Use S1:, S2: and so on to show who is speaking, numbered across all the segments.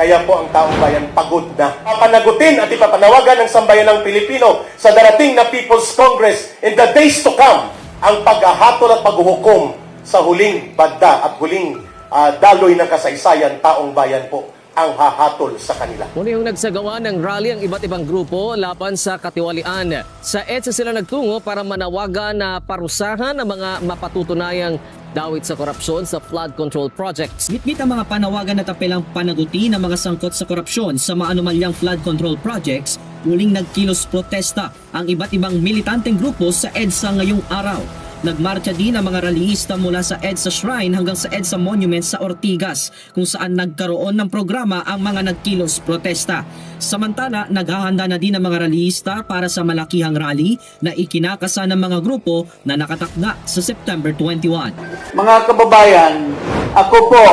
S1: Kaya po ang taong bayan pagod na. Papanagutin at ipapanawagan ng sambayan ng Pilipino sa darating na People's Congress in the days to come ang paghahatol at paghuhukom sa huling badda at huling ah, daloy ng kasaysayan taong bayan po ang hahatol sa kanila.
S2: Muli yung nagsagawa ng rally ang iba't ibang grupo laban sa katiwalian. Sa EDSA sila nagtungo para manawagan na parusahan ang mga mapatutunayang dawit sa korupsyon sa flood control projects.
S3: Gitgit ang mga panawagan at apelang panaguti ng mga sangkot sa korupsyon sa mga anomalyang flood control projects, muling nagkilos protesta ang iba't ibang militanteng grupo sa EDSA ngayong araw. Nagmarcha din ang mga rallyista mula sa EDSA Shrine hanggang sa EDSA Monument sa Ortigas kung saan nagkaroon ng programa ang mga nagkilos protesta. Samantala, naghahanda na din ang mga rallyista para sa malakihang rally na ikinakasa ng mga grupo na nakatakda sa September 21.
S4: Mga kababayan, ako po,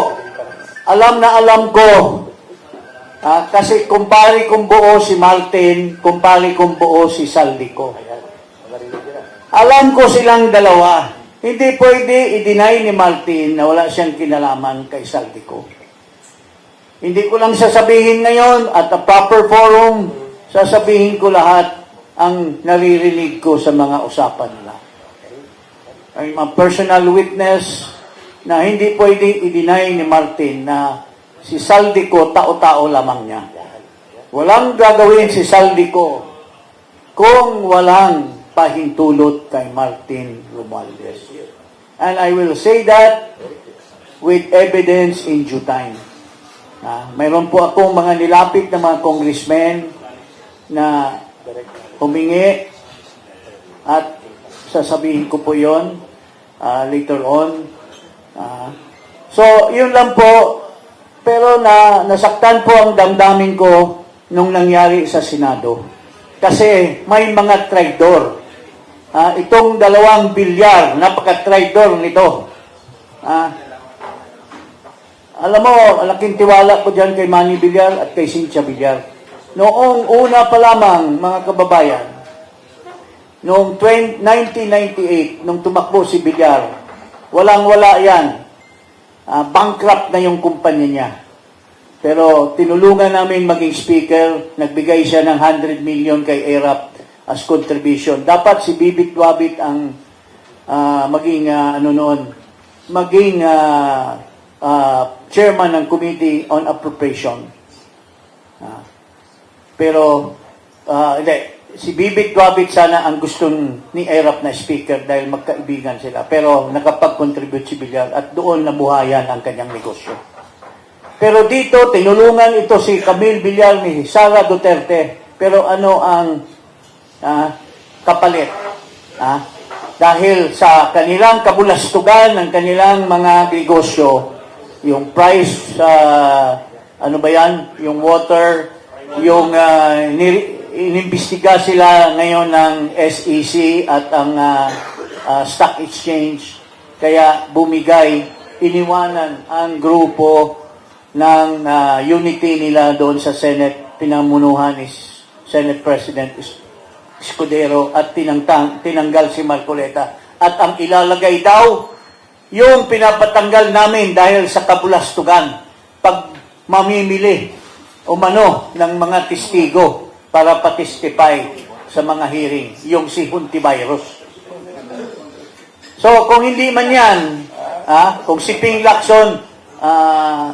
S4: alam na alam ko, ah, kasi kumpari kong buo si Martin, kumpari kong buo si Saldico. Alam ko silang dalawa. Hindi pwede i-deny ni Martin na wala siyang kinalaman kay Saldico. Hindi ko lang sasabihin ngayon at a proper forum, sasabihin ko lahat ang naririnig ko sa mga usapan nila. I'm a personal witness na hindi pwedeng i-deny ni Martin na si Saldico tao-tao lamang niya. Walang gagawin si Saldico kung walang pahintulot kay Martin Romualdez. And I will say that with evidence in due time. Ah, mayroon po akong mga nilapit na mga congressmen na humingi at sasabihin ko po yon ah, later on. Ah, so, yun lang po. Pero na nasaktan po ang damdamin ko nung nangyari sa Senado. Kasi may mga traidor. Ah, itong dalawang bilyar, napaka-traidor nito. Ah, alam mo, laking tiwala ko dyan kay Manny Villar at kay Cynthia Villar. Noong una pa lamang, mga kababayan, noong 20, 1998, nung tumakbo si Villar, walang-wala yan. Ah, bankrupt na yung kumpanya niya. Pero tinulungan namin maging speaker, nagbigay siya ng 100 million kay ERAP as contribution. Dapat si Bibit Wabit ang ah, maging ah, ano noon, maging ah, ah, chairman ng Committee on Appropriation. Ah, pero ah, hindi, si Bibit Wabit sana ang gusto ni ERAP na speaker dahil magkaibigan sila. Pero nakapag-contribute si Villar at doon nabuhayan ang kanyang negosyo. Pero dito, tinulungan ito si Camille Villar ni Sara Duterte. Pero ano ang ah, kapalit? Ah, dahil sa kanilang kabulastugan ng kanilang mga negosyo, yung price sa ano ba yan, yung water, yung uh, inimbestiga sila ngayon ng SEC at ang ah, ah, stock exchange, kaya bumigay, iniwanan ang grupo ng ah, unity nila doon sa Senate, pinamunuhan is Senate President Escudero at tinangtang, tinanggal si Marcoleta. At ang ilalagay daw, yung pinapatanggal namin dahil sa kabulastugan, pag mamimili o mano ng mga testigo para patistify sa mga hearing, yung si Huntivirus. So, kung hindi man yan, ah, kung si Ping Lacson, ah,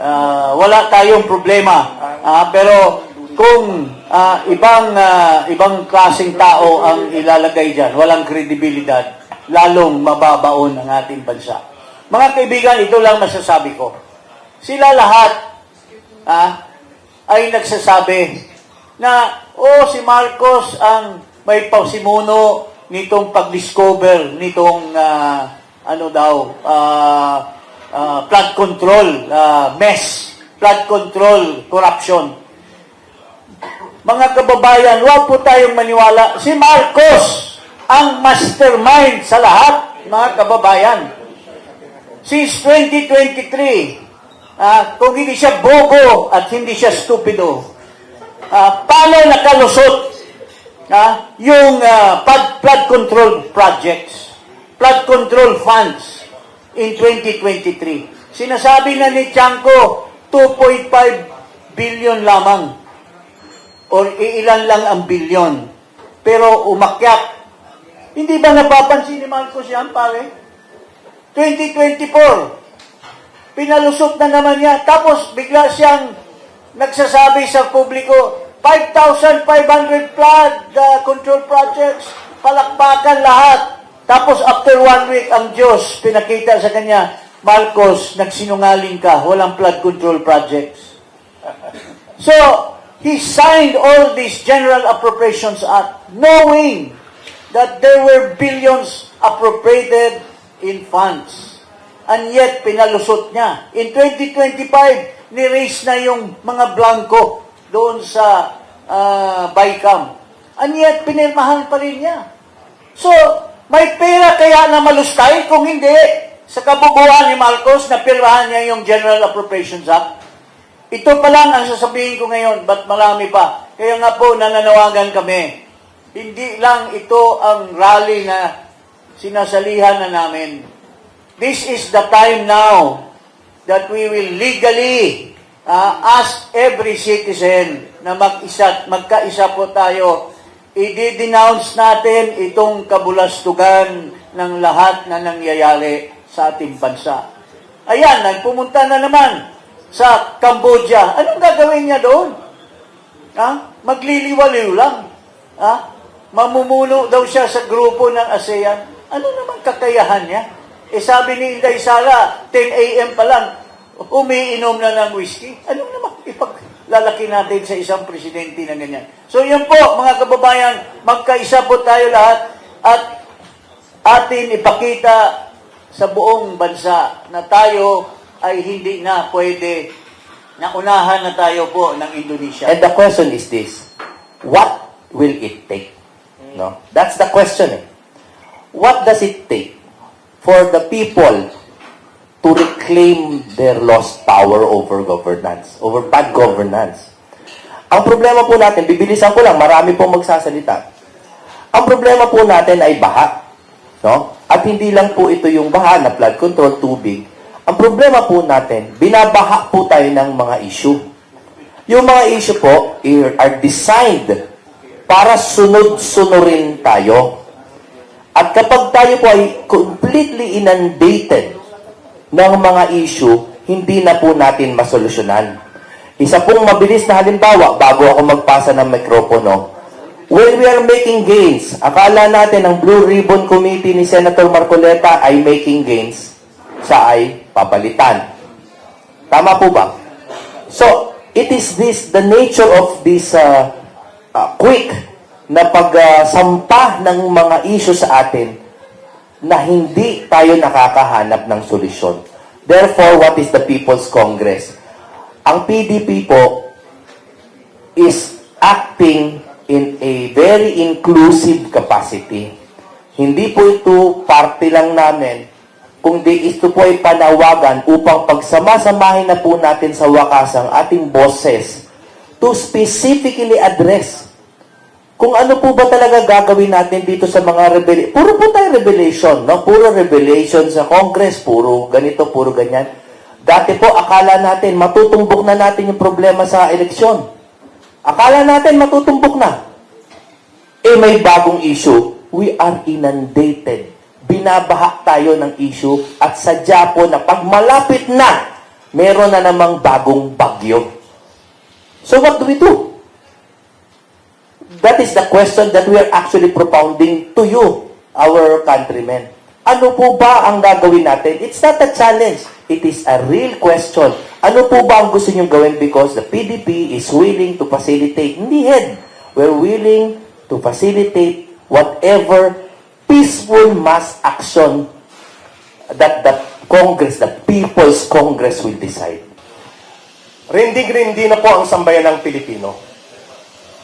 S4: ah, wala tayong problema. Ah, pero kung ah, ibang ah, ibang klaseng tao ang ilalagay diyan, walang kredibilidad, lalong mababaon ang ating bansa. Mga kaibigan, ito lang masasabi ko. Sila lahat ah, ay nagsasabi na, oh, si Marcos ang may pausimuno nitong pag-discover nitong ah, ano daw, ah, ah, flood control, ah, mess, flood control, corruption. Mga kababayan, huwag po tayong maniwala. Si Marcos ang mastermind sa lahat, mga kababayan. Since 2023, ah, kung hindi siya bobo at hindi siya stupido, ah, paano nakalusot ah, yung flood, flood control projects, flood control funds in 2023? Sinasabi na ni Chanko, 2.5 billion lamang. O iilan lang ang billion. Pero umakyat. Hindi ba napapansin ni Marcos yan, pare? 2024. Pinalusot na naman niya. Tapos bigla siyang nagsasabi sa publiko, 5,500 flood uh, control projects, palakpakan lahat. Tapos after one week, ang Diyos pinakita sa kanya, Marcos, nagsinungaling ka, walang flood control projects. So, he signed all these General Appropriations Act knowing that there were billions appropriated in funds. And yet, pinalusot niya. In 2025, ni-raise na yung mga blanco doon sa uh, BICAM. And yet, pinirmahan pa rin niya. So, may pera kaya na malustay kung hindi sa kabubuan ni Marcos na pirmahan niya yung General Appropriations Act. Ito pa lang ang sasabihin ko ngayon, ba't marami pa? Kaya nga po nananawagan kami. Hindi lang ito ang rally na sinasalihan na namin. This is the time now that we will legally uh, ask every citizen na mag-isa, magkaisa po tayo. I-denounce natin itong kabulastugan ng lahat na nangyayari sa ating bansa. Ayan, nagpumunta na naman sa Cambodia. Anong gagawin niya doon? Ha? Magliliwaliw lang. Ha? Mamumuno daw siya sa grupo ng ASEAN. Ano naman kakayahan niya? Eh sabi ni Inday Sala, 10 a.m. pa lang, umiinom na ng whiskey. Ano naman ipaglalaki natin sa isang presidente na ganyan? So yun po, mga kababayan, magkaisa po tayo lahat at atin ipakita sa buong bansa na tayo ay hindi na pwede na unahan na tayo po ng Indonesia.
S5: And the question is this, what will it take? No? That's the question. Eh. What does it take for the people to reclaim their lost power over governance, over bad governance? Ang problema po natin, bibilisan ko lang, marami pong magsasalita. Ang problema po natin ay baha. No? At hindi lang po ito yung baha na flood control, tubig. Ang problema po natin, binabaha po tayo ng mga issue. Yung mga issue po i- are designed para sunod-sunurin tayo. At kapag tayo po ay completely inundated ng mga issue, hindi na po natin masolusyonan. Isa pong mabilis na halimbawa, bago ako magpasa ng mikropono, when we are making gains, akala natin ang Blue Ribbon Committee ni Senator Marcoleta ay making gains, siya ay papalitan. Tama po ba? So, it is this, the nature of this uh, uh, quick na pagsampa ng mga issue sa atin na hindi tayo nakakahanap ng solusyon. Therefore, what is the People's Congress? Ang PDP po is acting in a very inclusive capacity. Hindi po ito party lang namin, kundi ito po ay panawagan upang pagsama-samahin na po natin sa wakas ang ating bosses to specifically address kung ano po ba talaga gagawin natin dito sa mga rebel Puro po tayo revelation, no? Puro revelation sa Congress, puro ganito, puro ganyan. Dati po, akala natin, matutumbok na natin yung problema sa eleksyon. Akala natin, matutumbok na. Eh, may bagong issue. We are inundated. Binabaha tayo ng issue at sadya po na pag malapit na, meron na namang bagong bagyo. So what do we do? That is the question that we are actually propounding to you, our countrymen. Ano po ba ang gagawin natin? It's not a challenge. It is a real question. Ano po ba ang gusto niyong gawin? Because the PDP is willing to facilitate. Hindi head. We're willing to facilitate whatever peaceful mass action that the Congress, the People's Congress will decide.
S1: Rindig-rindi na po ang sambayan ng Pilipino.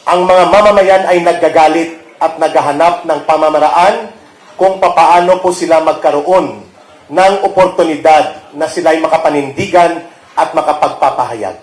S1: Ang mga mamamayan ay naggagalit at naghahanap ng pamamaraan kung papaano po sila magkaroon ng oportunidad na sila'y makapanindigan at makapagpapahayag.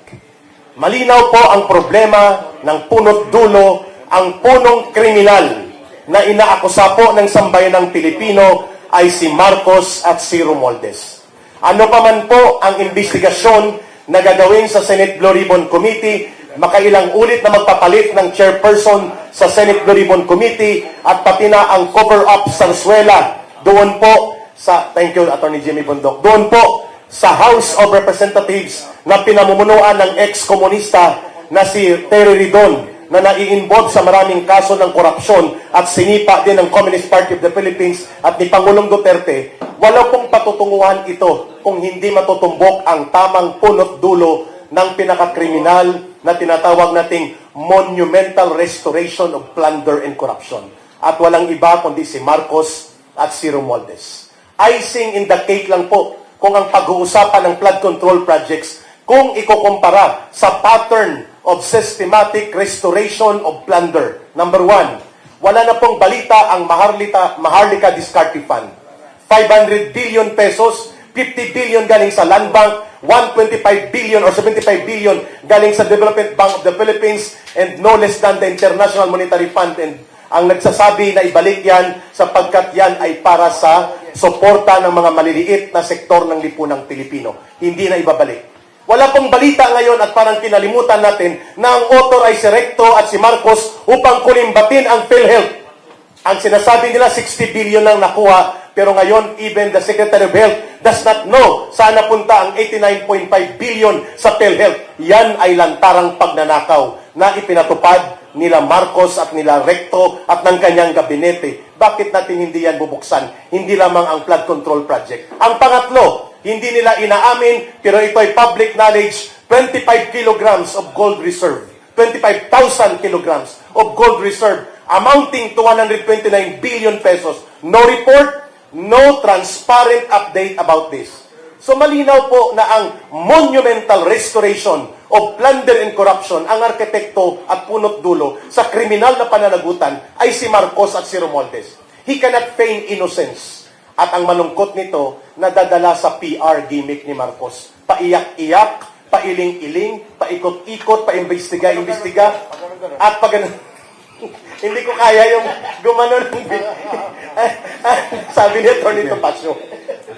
S1: Malinaw po ang problema ng punot dulo, ang punong kriminal na inaakusa po ng sambayan ng Pilipino ay si Marcos at si Romualdez. Ano pa man po ang investigasyon na gagawin sa Senate Blue Ribbon Committee, makailang ulit na magpapalit ng chairperson sa Senate Blue Ribbon Committee at pati na ang cover-up sarsuela doon po sa, thank you Attorney Jimmy Bundok, doon po sa House of Representatives na pinamumunuan ng ex-komunista na si Terry Ridon na nai-involve sa maraming kaso ng korupsyon at sinipa din ng Communist Party of the Philippines at ni Pangulong Duterte, wala pong patutunguhan ito kung hindi matutumbok ang tamang punot dulo ng pinakakriminal na tinatawag nating monumental restoration of plunder and corruption. At walang iba kundi si Marcos at si Romualdez. Icing in the cake lang po kung ang pag-uusapan ng flood control projects kung ikukumpara sa pattern of systematic restoration of plunder. Number one, wala na pong balita ang Maharlika, Maharlika Discarte Fund. 500 billion pesos, 50 billion galing sa Land Bank, 125 billion or 75 billion galing sa Development Bank of the Philippines, and no less than the International Monetary Fund. And ang nagsasabi na ibalik yan sapagkat yan ay para sa suporta ng mga maliliit na sektor ng lipunang Pilipino. Hindi na ibabalik. Wala pong balita ngayon at parang kinalimutan natin na ang author ay si Recto at si Marcos upang kulimbatin ang PhilHealth. Ang sinasabi nila 60 billion lang nakuha, pero ngayon even the Secretary of Health does not know saan napunta ang 89.5 billion sa PhilHealth. Yan ay lantarang pagnanakaw na ipinatupad nila Marcos at nila Recto at ng kanyang gabinete. Bakit natin hindi yan bubuksan? Hindi lamang ang flood control project. Ang pangatlo, hindi nila inaamin, pero ito public knowledge, 25 kilograms of gold reserve. 25,000 kilograms of gold reserve amounting to 129 billion pesos. No report, no transparent update about this. So malinaw po na ang monumental restoration of plunder and corruption, ang arkitekto at punot dulo sa kriminal na pananagutan ay si Marcos at si Romualdez. He cannot feign innocence. At ang malungkot nito, nadadala sa PR gimmick ni Marcos. Paiyak-iyak, pailing-iling, paikot-ikot, paimbestiga-imbestiga, at pag hindi ko kaya yung gumano ng sabi ni Atty. Topacio.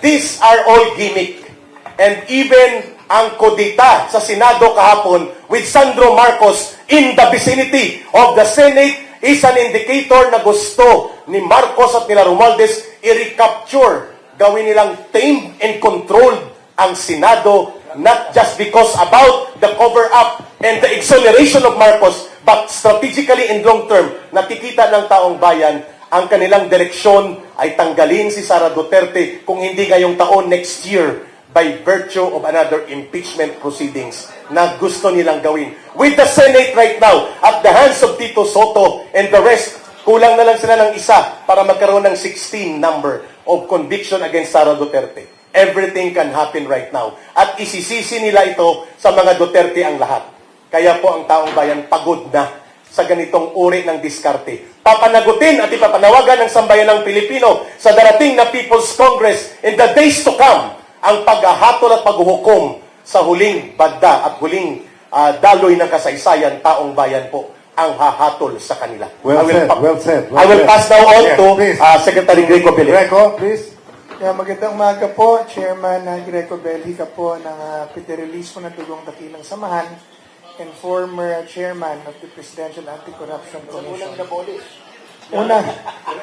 S1: These are all gimmick. And even ang kodita sa Senado kahapon with Sandro Marcos in the vicinity of the Senate is an indicator na gusto ni Marcos at nila Romualdez i-recapture, gawin nilang tamed and controlled ang Senado not just because about the cover-up and the exoneration of Marcos, but strategically in long term, nakikita ng taong bayan ang kanilang direksyon ay tanggalin si Sara Duterte kung hindi ngayong taon next year by virtue of another impeachment proceedings na gusto nilang gawin. With the Senate right now, at the hands of Tito Soto and the rest, kulang na lang sila ng isa para magkaroon ng 16 number of conviction against Sara Duterte. Everything can happen right now. At isisisi nila ito sa mga Duterte ang lahat. Kaya po ang taong bayan pagod na sa ganitong uri ng diskarte. Papanagutin at ipapanawagan ng sambayan ng Pilipino sa darating na People's Congress in the days to come ang paghahatol at paghuhukom sa huling badda at huling ah, daloy ng kasaysayan taong bayan po ang hahatol sa kanila.
S6: Well
S1: I will
S6: said,
S1: pa-
S6: well said, well
S1: I will
S6: said.
S1: pass now on
S6: Yes,
S1: to
S6: please.
S1: ah, Secretary Greco Billy.
S6: Greco, please.
S7: Yeah, magandang umaga po, Chairman uh, Greco Belhica po ng uh, release po ng Tugong Dakilang Samahan and former uh, Chairman of the Presidential Anti-Corruption Commission. Una,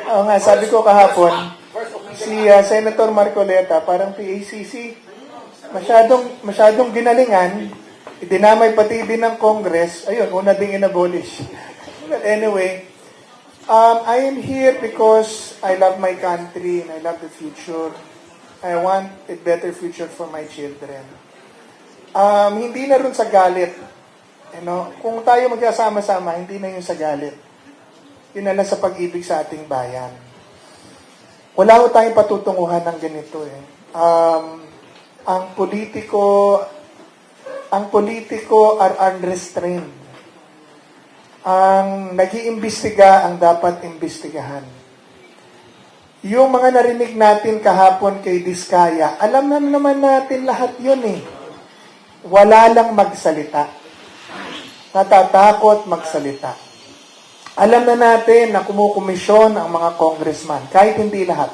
S7: oo nga, sabi ko kahapon, si uh, Senator Marcoleta, parang PACC, masyadong, masyadong ginalingan, idinamay pati din ng Congress, ayun, una ding inabolish. But anyway, Um, I am here because I love my country and I love the future. I want a better future for my children. Um, hindi na rin sa galit. You know, kung tayo magkasama-sama, hindi na yun sa galit. Yun na lang sa pag-ibig sa ating bayan. Wala ko tayong patutunguhan ng ganito eh. Um, ang politiko, ang politiko are unrestrained ang nag-iimbestiga ang dapat imbestigahan. Yung mga narinig natin kahapon kay Diskaya, alam na naman natin lahat yun eh. Wala lang magsalita. Natatakot magsalita. Alam na natin na kumukomisyon ang mga congressman, kahit hindi lahat.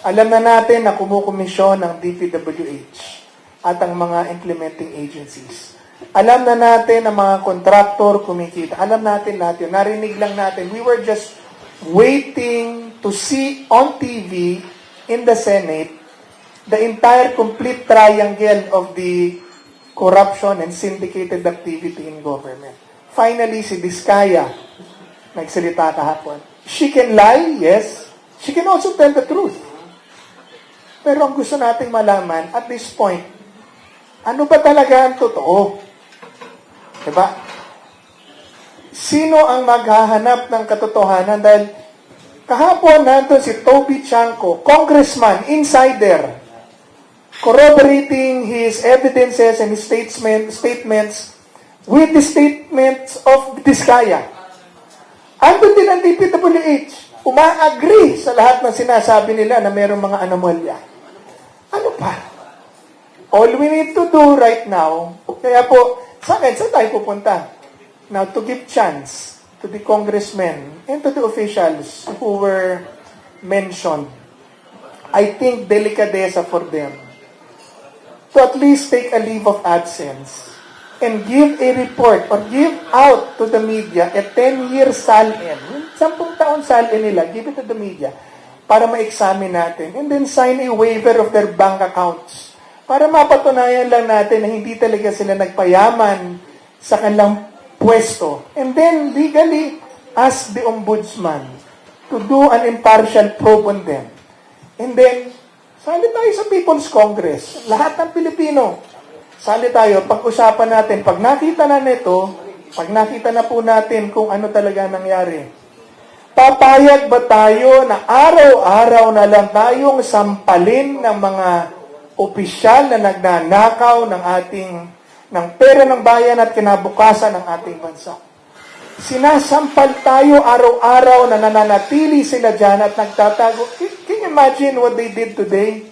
S7: Alam na natin na kumukomisyon ang DPWH. At ang mga implementing agencies. Alam na natin ang mga kontraktor kumikita. Alam natin lahat yun. Narinig lang natin. We were just waiting to see on TV in the Senate the entire complete triangle of the corruption and syndicated activity in government. Finally, si Diskaya nagsalita kahapon. She can lie, yes. She can also tell the truth. Pero ang gusto nating malaman, at this point, ano ba talaga ang totoo? Diba? Sino ang maghahanap ng katotohanan? Dahil kahapon nandun si Toby Chanko, congressman, insider, corroborating his evidences and his statement, statements with the statements of Diskaya. Andun din ang DPWH. Uma-agree sa lahat ng sinasabi nila na mayroong mga anomalya. Ano pa? All we need to do right now, kaya po, sa akin, saan tayo pupunta? Now, to give chance to the congressmen and to the officials who were mentioned, I think delicadeza for them to at least take a leave of absence and give a report or give out to the media a 10-year SALN. Sampung taon SALN nila, give it to the media para ma-examine natin and then sign a waiver of their bank accounts para mapatunayan lang natin na hindi talaga sila nagpayaman sa kanilang pwesto. And then legally ask the ombudsman to do an impartial probe on them. And then, sali tayo sa People's Congress. Lahat ng Pilipino. Sali tayo, pag-usapan natin. Pag nakita na nito, pag nakita na po natin kung ano talaga nangyari, papayag ba tayo na araw-araw na lang tayong sampalin ng mga opisyal na nagnanakaw ng ating ng pera ng bayan at kinabukasan ng ating bansa? Sinasampal tayo araw-araw na nananatili sila dyan at nagtatago. Can, you imagine what they did today?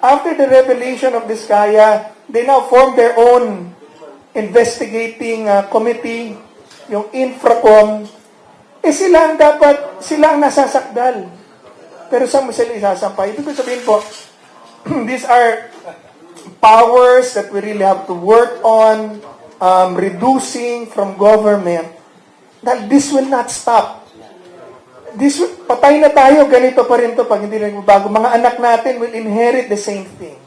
S7: After the revelation of this kaya, they now formed their own investigating uh, committee, yung Infracom. Eh sila ang dapat, sila ang nasasakdal. Pero saan mo sila isasampay? Ibig sabihin po, these are powers that we really have to work on um, reducing from government dahil this will not stop. This will, patay na tayo, ganito pa rin to pag hindi nagbabago. Mga anak natin will inherit the same thing.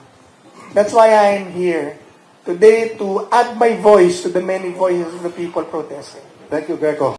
S7: That's why I am here today to add my voice to the many voices of the people protesting.
S1: Thank you, Greco.